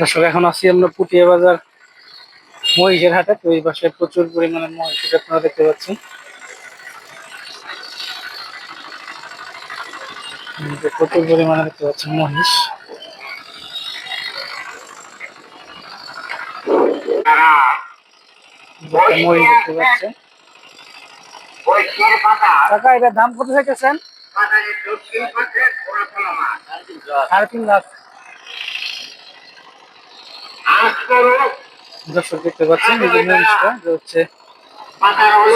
দর্শক, এখন আছি আমরা পুটিয়া বাজার মহিষের হাটে। তো এই পাশে প্রচুর পরিমাণে মহিষ আপনারা দেখতে পাচ্ছেন। প্রচুর পরিমাণে দেখতে পাচ্ছেন মহিষ। মহিষ দেখতে পাচ্ছেন। এটার দাম কত চাইতেছেন? সাড়ে তিন লাখ। দর্শক দেখতে পাচ্ছেন এই যে হচ্ছে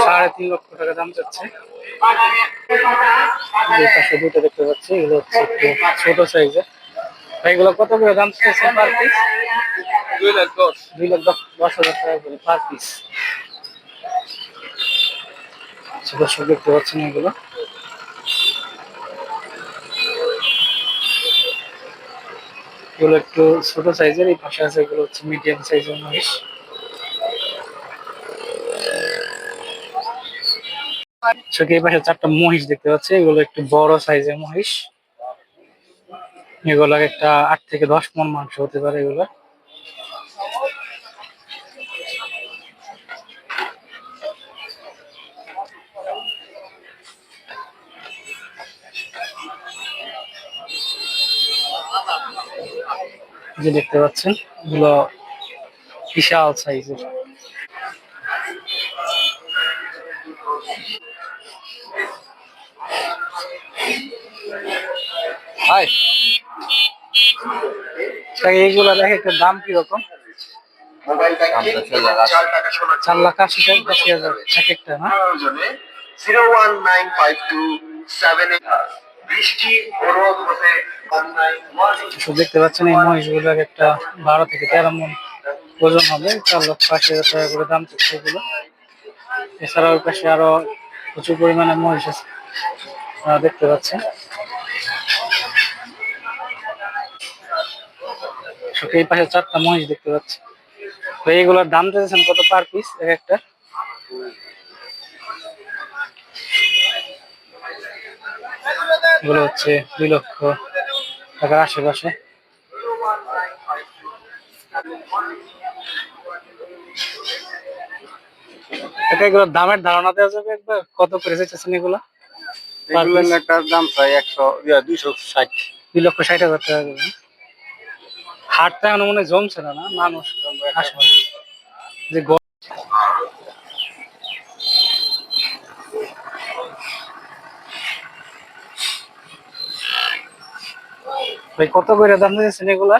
সাড়ে তিন লক্ষ টাকা দাম চাচ্ছে। যে পাশে দুটো দেখতে পাচ্ছি এগুলো হচ্ছে একটু ছোট সাইজের এগুলো কত করে দাম চাইছেন পার পিস দুই লাখ দশ। দুই লাখ দশ দশ হাজার টাকা করে পার পিস দর্শক দেখতে পাচ্ছেন এগুলো। এগুলো একটু ছোট সাইজের, এই পাশে আছে এগুলো হচ্ছে মিডিয়াম সাইজের মহিষ এই পাশে চারটা মহিষ দেখতে পাচ্ছি, এগুলো একটু বড় সাইজের মহিষ। এগুলো একটা আট থেকে দশ মন মাংস হতে পারে এগুলো। যে দেখতে পাচ্ছেন এগুলো বিশাল সাইজের। হাই। এক একটা দাম কীরকম? চার লাখ আশি। টাকা আশি হাজার। এক একটা না? Zero one nine five two seven তো দেখতে পাচ্ছেন এই মহিষগুলো এক একটা বারো থেকে তেরো মন ওজন হবে। চার লক্ষ আশি হাজার টাকা করে দাম চাচ্ছে এগুলো। এছাড়াও ওই পাশে আরও প্রচুর পরিমাণে মহিষ আছে। দেখতে পাচ্ছেন। এই পাশে চারটা মহিষ দেখতে পাচ্ছি এইগুলোর দাম চাইছেন কত পার পিস? এক একটা। এগুলো হচ্ছে দুই লক্ষ টাকার আশেপাশে। এটা এগুলোর দামের ধারণা দেওয়া যাবে একবার? কত করে চাইছেন এগুলো? দাম প্রায় একশো দুইশো ষাট। দুই লক্ষ ষাট হাজার টাকা করে হাটটা এখন মনে জমছে না মানুষ। যে ভাই কত করে দাম দিয়েছেন এগুলা?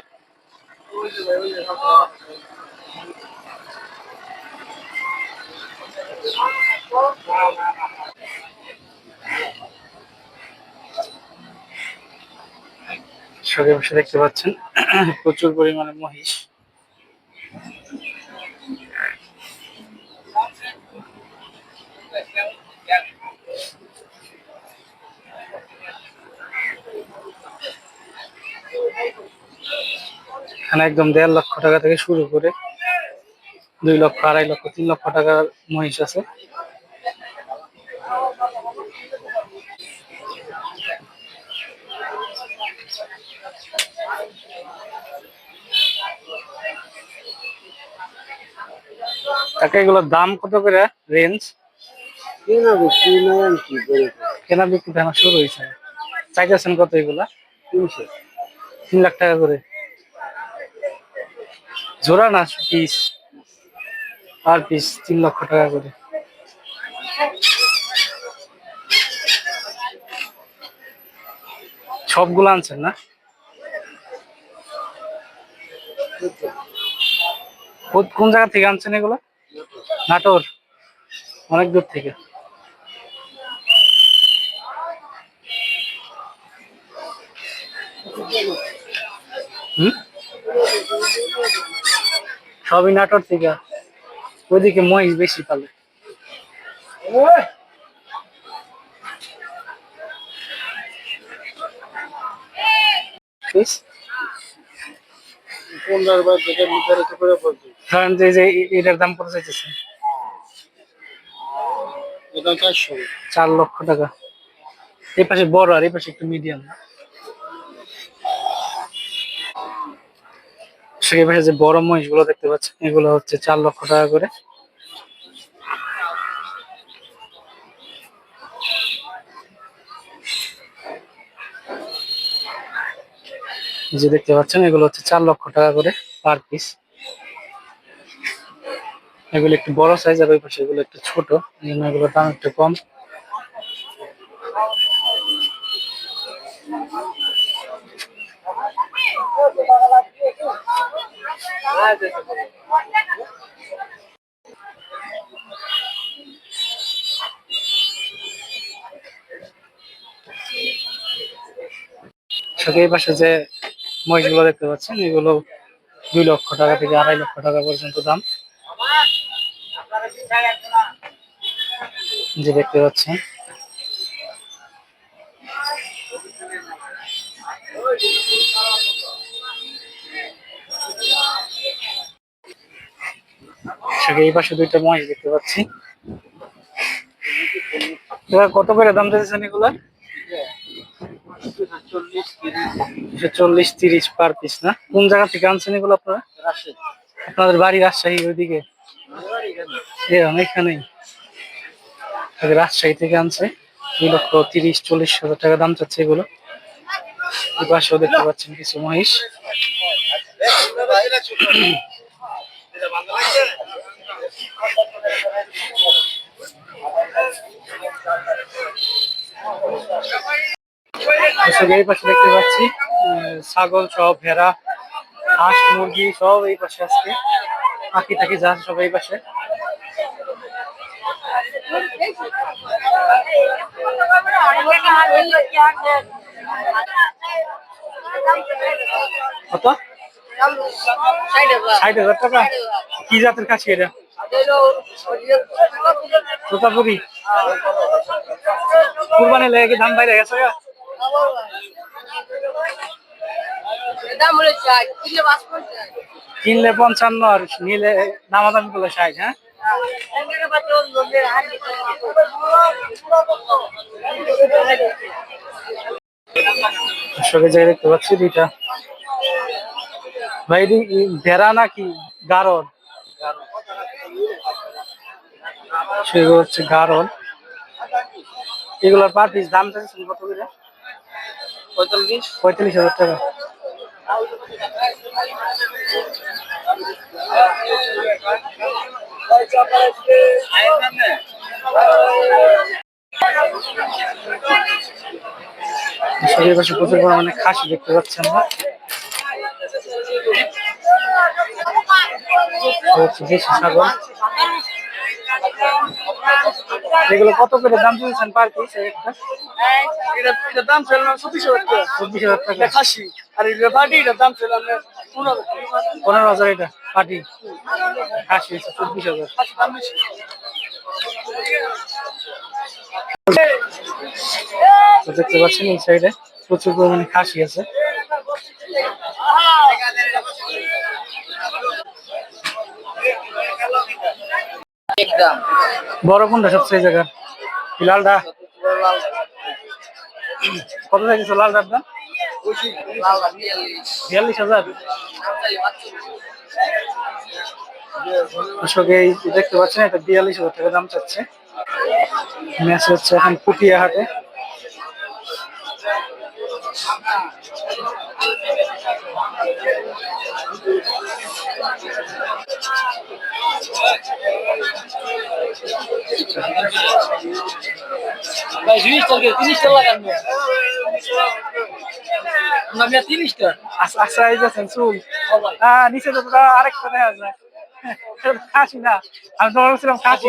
সঙ্গে বসে দেখতে পাচ্ছেন। প্রচুর পরিমাণে মহিষ। এখানে একদম দেড় লক্ষ টাকা থেকে শুরু করে দুই লক্ষ আড়াই লক্ষ তিন লক্ষ টাকার মহিষ আছে। কাকা এগুলোর দাম কত করে রেঞ্জ কেনা বিক্রি তো এখন শুরু হয়েছে। চাইতেছেন কত এগুলা? তিনশো। তিন লাখ টাকা করে। জোড়া না পিস আর পিস তিন লক্ষ টাকা করে। সবগুলো আনছেন না? কোন- জায়গা থেকে আনছেন এগুলো? নাটোর। অনেক দূর থেকে। হুম? সবই নাটোর থেকে। ওইদিকে মহিষ বেশি পালে। এটার দাম কত চাইতেছে চার লক্ষ টাকা। এই পাশে বড় আর এই পাশে একটু মিডিয়াম সেখানে যে বড় মহিষগুলো দেখতে পাচ্ছেন, এগুলো হচ্ছে চার লক্ষ টাকা করে। যে দেখতে পাচ্ছেন, এগুলো হচ্ছে চার লক্ষ টাকা করে পার পিস এগুলো একটু বড় সাইজ আর ওই পাশে এগুলো একটু ছোট এগুলোর দাম একটু কম। এই পাশে যে মহিষগুলো দেখতে পাচ্ছেন, এগুলো দুই লক্ষ টাকা থেকে আড়াই লক্ষ টাকা পর্যন্ত দাম। যে দেখতে পাচ্ছেন সঙ্গে এই পাশে দুইটা মহিষ দেখতে পাচ্ছি। কত করে দাম দিয়েছেন এগুলা? চল্লিশ তিরিশ পার পিস না? কোন জায়গা থেকে আনছেন এগুলো আপনাদের রাজশাহী রাজশাহী থেকে আনছে। তিরিশ, চল্লিশ হাজার টাকা দাম চাচ্ছে এগুলো। দেখতে পাচ্ছেন কিছু মহিষ। এই পাশে দেখতে পাচ্ছি ছাগল সব ভেড়া হাঁস মুরগি সব এই পাশে আজকে। পাখি টাকি যা সব এই পাশে। কত? ষাট হাজার টাকা? কি জাতের কাছে এটা? তোতাপুরি? কুরবানি লেগে কি দাম বাইরে গেছে কিনলে পঞ্চান্ন আর নিলে দামাদামি করলে ষাট হ্যাঁ? দর্শকের জায়গায় দেখতে পাচ্ছি দুইটা। ভাই ভেড়া নাকি গারদ সেগুলো হচ্ছে গারদ এগুলোর পার পিস দাম চাইছেন কত করে? পঁয়তাল্লিশ। পঁয়তাল্লিশ হাজার টাকা। শরীরের পাশে প্রচুর পরিমাণে খাসি দেখতে হচ্ছে দেশি ছাগল এগুলো কত করে দাম দিয়েছেন পার পিস একটা? এটা দাম ছিল না চব্বিশ হাজার টাকা। চব্বিশ হাজার টাকা। খাসি। আর এটা বাটি এটার দাম পনেরো হাজার এটা পাটি খাসি চব্বিশ হাজার। দেখতে পাচ্ছেন এই সাইডে প্রচুর পরিমাণে খাসি আছে। বড় কোনটা সবচেয়ে জায়গা লালটা? কত দেখেছ লালটার দাম? বিয়াল্লিশ হাজার। এই দেখতে পাচ্ছেন, এটা বিয়াল্লিশ হাজার টাকা দাম চাচ্ছে। ম্যাচ হচ্ছে এখন পুটিয়া হাটে ভাই জিনিসটা তিরিশটা লাগান আমরা তিরিশটা। আস- আচ্ছা এই যে আছেন চুল। হ্যাঁ নিচে তো আরেকটা দেখা যায়। খাসি না। আমি তো বলছিলাম কিছু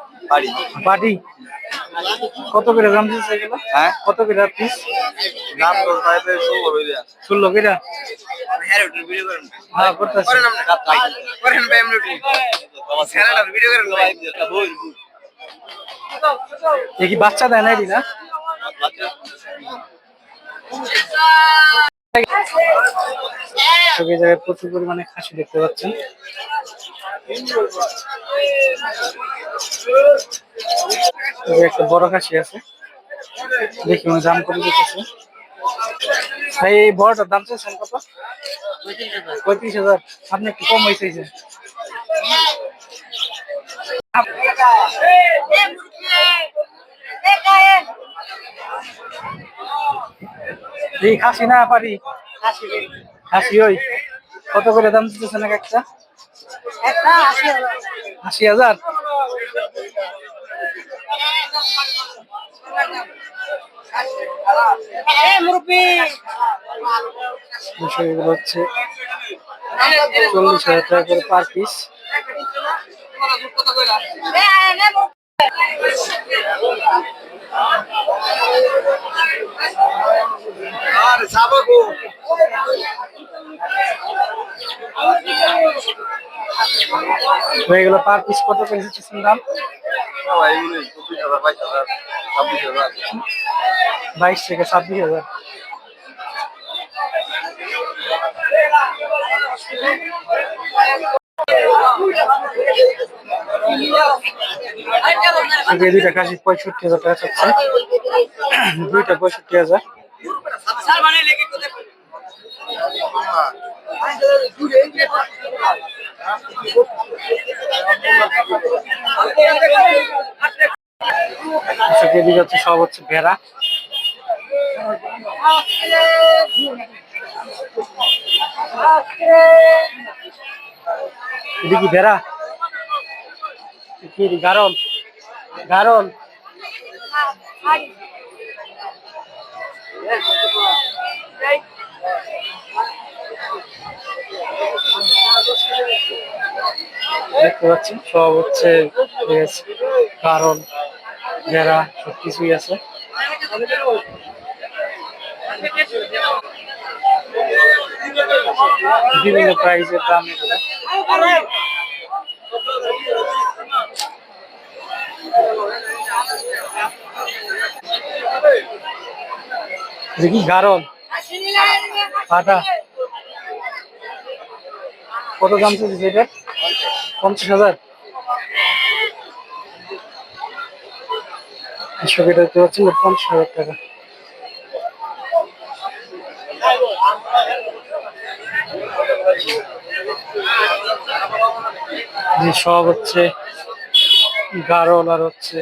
কত করে দাম দিচ্ছে এগুলো? হ্যাঁ? কত করে পিস দাম তো প্রায় ষোলো যায় ষোলো কেরা? হ্যাঁ ওটা ভিডিও করেন। করতেছি। করেন ভাই আমরা ভিডিও করেন ভাই। এ বাচ্চা দেয় না? না সব এই জায়গায় প্রচুর পরিমাণে খাসি দেখতে পাচ্ছেন। একটা বড় খাসি আছে। দেখি উনি দাম করে দিতেছে। ভাই এই বড়টার দাম চাইছেন কত? পঁয়ত্রিশ হাজার। আপনি একটু কম হয়েছে এই খাসি না পারি। খাসি ওই। কত করে দাম দিতেছেন এক একটা? আশি হাজার। এগুলো হচ্ছে চল্লিশ হাজার টাকা করে পার পিস আর সাবাকো। তো এগুলো পার পিস কত করে দিচ্ছেন দাম? বাইশ থেকে ছাব্বিশ হাজার। দুইটা কাশি পঁয়ষট্টি হাজার দুইটা পঁয়ষট্টি হাজার। আচ্ছা এদিকে হচ্ছে সব হচ্ছে ভেড়া। এদিকে ভেড়া? কি গারল। গারল। দেখতে পাচ্ছি সব হচ্ছে কারণ ভেড়া সব কিছুই আছে। বিভিন্ন প্রাইসের দাম এগুলো। দেখি গারল পাটা কত দাম চলছে এটা? পঞ্চাশ হাজার? দেখতে পঞ্চাশ হাজার টাকা। সব হচ্ছে গারল আর হচ্ছে